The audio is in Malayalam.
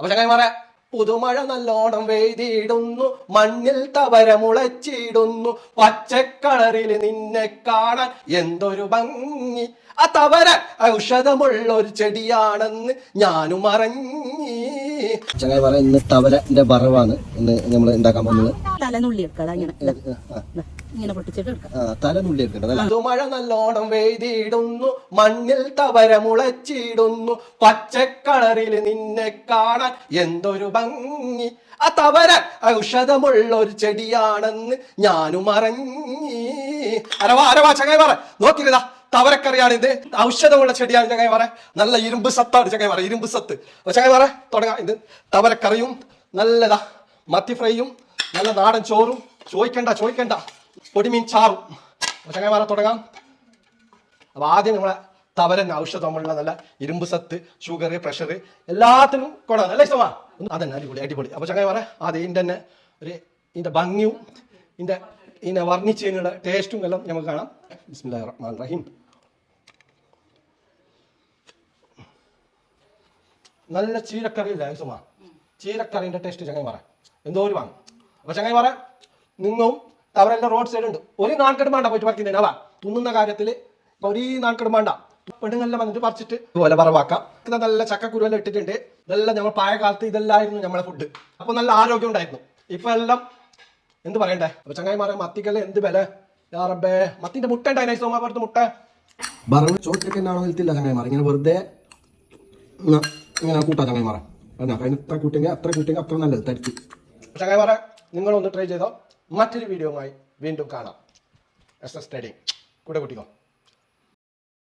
അപ്പൊ ചങ്ങായിമാരെ പുതുമഴ നല്ലോണം വെയ്തിടുന്നു മണ്ണിൽ തവര മുളച്ചിടുന്നു പച്ചക്കളറിൽ നിന്നെ കാണാൻ എന്തൊരു ഭംഗി. ആ തവര ഔഷധമുള്ള ഒരു ചെടിയാണെന്ന് ഞാനും അറിഞ്ഞി. ചങ്ങായി പറയാം ഇന്ന് തവരന്റെ വറവാണ് ഇന്ന് നമ്മൾ ഉണ്ടാക്കാൻ പോകുന്നത്. തലനുള്ളി എടുക്കടാ ഇങ്ങനെ. ഇതാ. ഇതാ. ഇങ്ങനെ പൊട്ടിച്ചിട്ട് എടുക്കാം. തലനുള്ളി പുതുമഴ നല്ലോണം വെയ്തിടുന്നു മണ്ണിൽ തവര മുളച്ചിടുന്നു പച്ചക്കളറിൽ നിന്നെ കാണാൻ എന്തൊരു ഭംഗി. ആ തവര ഔഷധമുള്ള ഒരു ചെടിയാണെന്ന് ഞാനും അറിഞ്ഞി. അരവാ അരവാ ചങ്ങായി പറ നോക്കിയതാ തവരക്കറിയാണ് ഇത്. ഔഷധമുള്ള ചെടിയാണ് ചങ്ങായി പറ നല്ല ഇരുമ്പ് സത്താണ് ചങ്ങായി പറ ഇരുമ്പ് സത്ത്. ചങ്ങായി പറ തുടങ്ങാം ഇത്. തവരക്കറിയും നല്ലതാ മത്തി ഫ്രൈയും നല്ല നാടൻ ചോറും. ചോദിക്കണ്ട ചോദിക്കണ്ട. പൊടിമീൻ ചാറും. പറ തുടങ്ങാം. അപ്പൊ ആദ്യം നമ്മളെ തവരൻ ഔഷധമുള്ള നല്ല ഇരുമ്പ് സത്ത് ഷുഗർ പ്രഷർ എല്ലാത്തിനും കൊടാ നല്ല ഇഷ്ടമാ അതന്നെ അടിപൊളി അടിപൊളി. അപ്പൊ ചങ്ങായി പറ ആദ്യം ഇതിന്റെ തന്നെ ഒരു ഇതിന്റെ ഭംഗിയും ഇതിന്റെ ഇതിനെ വർണിച്ചതിനുള്ള ടേസ്റ്റും എല്ലാം നമുക്ക് കാണാം. ബിസ്മില്ലാ റഹീം. നല്ല ചീരക്കറി ഇല്ല സുമ ചീരക്കറിന്റെ ടേസ്റ്റ് ചങ്ങായി പറ എന്തോ ഒരു വാങ്ങും അപ്പൊ ചങ്ങായി പറ നിന്നും തവരന്റെ റോഡ് സൈഡ് ഉണ്ട്. ഒരു നാൺകെട്ട് വേണ്ട പോയിട്ട് പറിക്കുന്നതിന് അവ തുന്നുന്ന കാര്യത്തിൽ ഇപ്പൊ ഒരു നാൺകെട്ട് വേണ്ട. പെണ്ണുങ്ങളെല്ലാം വന്നിട്ട് പറിച്ചിട്ട് ഇതുപോലെ പറവാക്കാം നല്ല ചക്കക്കുരുവെല്ലാം ഇട്ടിട്ടുണ്ട്. ഇതെല്ലാം നമ്മൾ പഴയ കാലത്ത് ഇതെല്ലായിരുന്നു നമ്മളെ ഫുഡ് അപ്പൊ നല്ല ആരോഗ്യം ഉണ്ടായിരുന്നു. ഇപ്പൊ എല്ലാം എന്ത് പറയണ്ടേ? അപ്പൊ ചങ്ങായിമാരെ മത്തിക്കല്ല എന്ത് വില? റബ്ബേ മത്തിന്റെ മുട്ട ഉണ്ടായി സോമാപുരത്ത് മുട്ട? ബറവ് ചോട്ടിട്ട് എന്നാണോ നിൽത്തില്ല ചങ്ങായിമാർ ഇങ്ങനെ വെറുതെ ഇങ്ങ- ഇങ്ങനെ കൂട്ടാ ചങ്ങായിമാറ എന്നാ അതിന് ഇത്ര കൂട്ടെങ്കിൽ അത്ര കൂട്ടെങ്കിൽ അത്ര നല്ലത് തരിച്ചു ചങ്ങായിമാറെ നിങ്ങളൊന്ന് ട്രൈ ചെയ്തോ. മറ്റൊരു വീഡിയോയുമായി വീണ്ടും കാണാം. എസ് എസ് സ്റ്റഡി കൂടെ കൂട്ടിക്കോ.